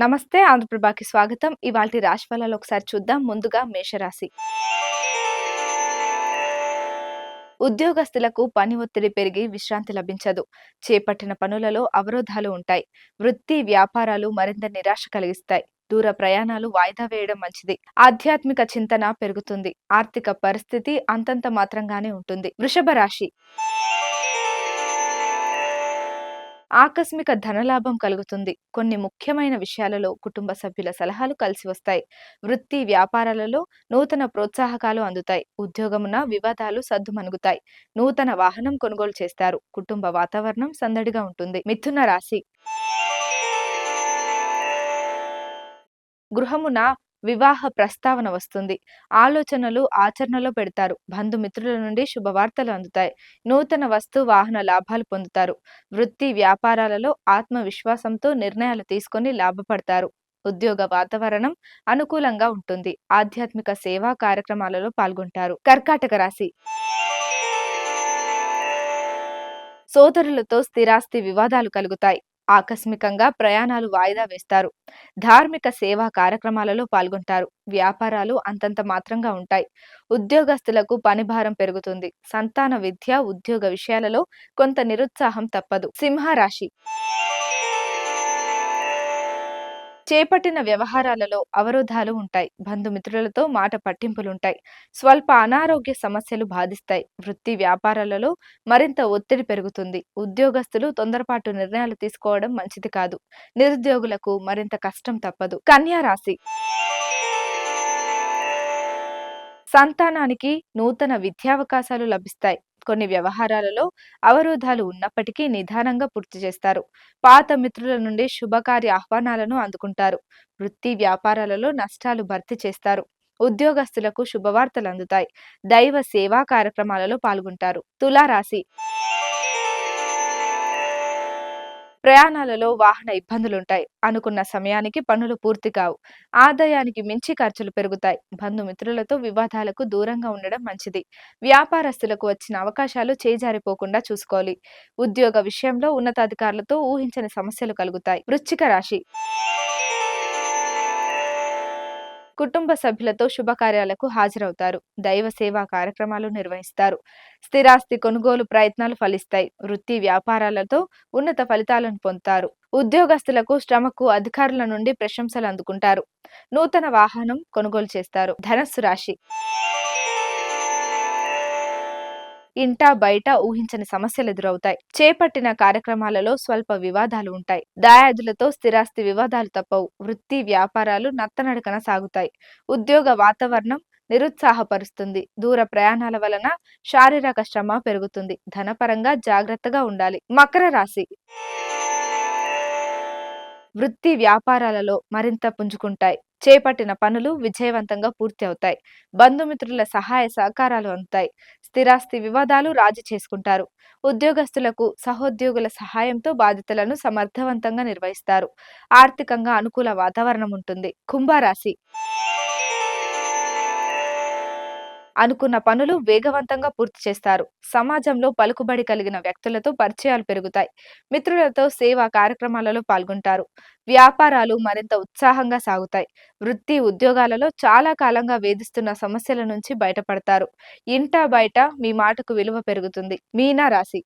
నమస్తే ఆంధ్రప్రభాకి స్వాగతం. ఇవాళ రాశి ఫలాలు ఒకసారి చూద్దాం. ముందుగా మేషరాశి. ఉద్యోగస్తులకు పని ఒత్తిడి పెరిగి విశ్రాంతి లభించదు. చేపట్టిన పనులలో అవరోధాలు ఉంటాయి. వృత్తి వ్యాపారాలు మరింత నిరాశ కలిగిస్తాయి. దూర ప్రయాణాలు వాయిదా వేయడం మంచిది. ఆధ్యాత్మిక చింతన పెరుగుతుంది. ఆర్థిక పరిస్థితి అంతంత మాత్రంగానే ఉంటుంది. వృషభ రాశి. ఆకస్మిక ధనలాభం కలుగుతుంది. కొన్ని ముఖ్యమైన విషయాలలో కుటుంబ సభ్యుల సలహాలు కలిసి వస్తాయి. వృత్తి వ్యాపారాలలో నూతన ప్రోత్సాహకాలు అందుతాయి. ఉద్యోగమున వివాదాలు సద్దుమణుగుతాయి. నూతన వాహనం కొనుగోలు చేస్తారు. కుటుంబ వాతావరణం సందడిగా ఉంటుంది. మిథున రాశి. గృహమున వివాహ ప్రస్తావన వస్తుంది. ఆలోచనలు ఆచరణలో పెడతారు. బంధుమిత్రుల నుండి శుభవార్తలు అందుతాయి. నూతన వస్తు వాహన లాభాలు పొందుతారు. వృత్తి వ్యాపారాలలో ఆత్మవిశ్వాసంతో నిర్ణయాలు తీసుకొని లాభపడతారు. ఉద్యోగ వాతావరణం అనుకూలంగా ఉంటుంది. ఆధ్యాత్మిక సేవా కార్యక్రమాలలో పాల్గొంటారు. కర్కాటక రాశి. సోదరులతో స్థిరాస్తి వివాదాలు కలుగుతాయి. ఆకస్మికంగా ప్రయాణాలు వాయిదా వేస్తారు. ధార్మిక సేవా కార్యక్రమాలలో పాల్గొంటారు. వ్యాపారాలు అంతంత మాత్రంగా ఉంటాయి. ఉద్యోగస్తులకు పనిభారం పెరుగుతుంది. సంతాన విద్య ఉద్యోగ విషయాలలో కొంత నిరుత్సాహం తప్పదు. సింహరాశి చేపట్టిన వ్యవహారాలలో అవరోధాలు ఉంటాయి. బంధుమిత్రులతో మాట పట్టింపులుంటాయి. స్వల్ప అనారోగ్య సమస్యలు బాధిస్తాయి. వృత్తి వ్యాపారాలలో మరింత ఒత్తిడి పెరుగుతుంది. ఉద్యోగస్తులు తొందరపాటు నిర్ణయాలు తీసుకోవడం మంచిది కాదు. నిరుద్యోగులకు మరింత కష్టం తప్పదు. కన్యా రాశి. సంతానానికి నూతన విద్యావకాశాలు లభిస్తాయి. కొన్ని వ్యవహారాలలో అవరోధాలు ఉన్నప్పటికీ నిదానంగా పూర్తి చేస్తారు. పాత మిత్రుల నుండి శుభకార్య ఆహ్వానాలను అందుకుంటారు. వృత్తి వ్యాపారాలలో నష్టాలు భర్తీ చేస్తారు. ఉద్యోగస్తులకు శుభవార్తలు అందుతాయి. దైవ సేవా కార్యక్రమాలలో పాల్గొంటారు. తులారాశి ప్రయాణాలలో వాహన ఇబ్బందులుంటాయి. అనుకున్న సమయానికి పనులు పూర్తి కావు. ఆదాయానికి మించి ఖర్చులు పెరుగుతాయి. బంధుమిత్రులతో వివాదాలకు దూరంగా ఉండడం మంచిది. వ్యాపారస్తులకు వచ్చిన అవకాశాలు చేజారిపోకుండా చూసుకోవాలి. ఉద్యోగ విషయంలో ఉన్నతాధికారులతో ఊహించని సమస్యలు కలుగుతాయి. వృశ్చిక రాశి కుటుంబ సభ్యులతో శుభకార్యాలకు హాజరవుతారు. దైవ సేవా కార్యక్రమాలు నిర్వహిస్తారు. స్థిరాస్తి కొనుగోలు ప్రయత్నాలు ఫలిస్తాయి. వృత్తి వ్యాపారాలతో ఉన్నత ఫలితాలను పొందుతారు. ఉద్యోగస్తులకు శ్రమకు అధికారుల నుండి ప్రశంసలు అందుకుంటారు. నూతన వాహనం కొనుగోలు చేస్తారు. ధనస్సు రాశి ఇంటా బయట ఊహించని సమస్యలు ఎదురవుతాయి. చేపట్టిన కార్యక్రమాలలో స్వల్ప వివాదాలు ఉంటాయి. దాయాదులతో స్థిరాస్తి వివాదాలు తప్పవు. వృత్తి వ్యాపారాలు నత్తనడకన సాగుతాయి. ఉద్యోగ వాతావరణం నిరుత్సాహపరుస్తుంది. దూర ప్రయాణాల వలన శారీరక శ్రమ పెరుగుతుంది. ధనపరంగా జాగ్రత్తగా ఉండాలి. మకర రాశి వృత్తి వ్యాపారాలలో మరింత పుంజుకుంటాయి. చేపట్టిన పనులు విజయవంతంగా పూర్తి అవుతాయి. బంధుమిత్రుల సహాయ సహకారాలు అందుతాయి. స్థిరాస్తి వివాదాలు రాజీ చేసుకుంటారు. ఉద్యోగస్తులకు సహోద్యోగుల సహాయంతో బాధ్యతలను సమర్థవంతంగా నిర్వహిస్తారు. ఆర్థికంగా అనుకూల వాతావరణం ఉంటుంది. కుంభరాశి అనుకున్న పనులు వేగవంతంగా పూర్తి చేస్తారు. సమాజంలో పలుకుబడి కలిగిన వ్యక్తులతో పరిచయాలు పెరుగుతాయి. మిత్రులతో సేవా కార్యక్రమాలలో పాల్గొంటారు. వ్యాపారాలు మరింత ఉత్సాహంగా సాగుతాయి. వృత్తి ఉద్యోగాలలో చాలా కాలంగా వేధిస్తున్న సమస్యల నుంచి బయటపడతారు. ఇంట బయట మీ మాటకు విలువ పెరుగుతుంది. మీనా రాశి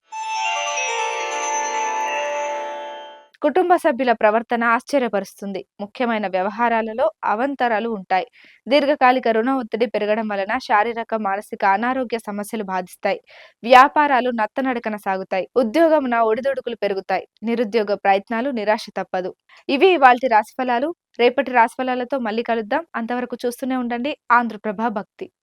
కుటుంబ సభ్యుల ప్రవర్తన ఆశ్చర్యపరుస్తుంది. ముఖ్యమైన వ్యవహారాలలో అవంతరాలు ఉంటాయి. దీర్ఘకాలిక రుణ ఒత్తిడి పెరగడం వలన శారీరక మానసిక అనారోగ్య సమస్యలు బాధిస్తాయి. వ్యాపారాలు నత్తనడకన సాగుతాయి. ఉద్యోగమున ఒడిదొడుకులు పెరుగుతాయి. నిరుద్యోగ ప్రయత్నాలు నిరాశ తప్పదు. ఇవి ఇవాల్టి రాశిఫలాలు. రేపటి రాశిఫలాలతో మళ్ళీ కలుద్దాం. అంతవరకు చూస్తూనే ఉండండి. ఆంధ్రప్రభ భక్తి.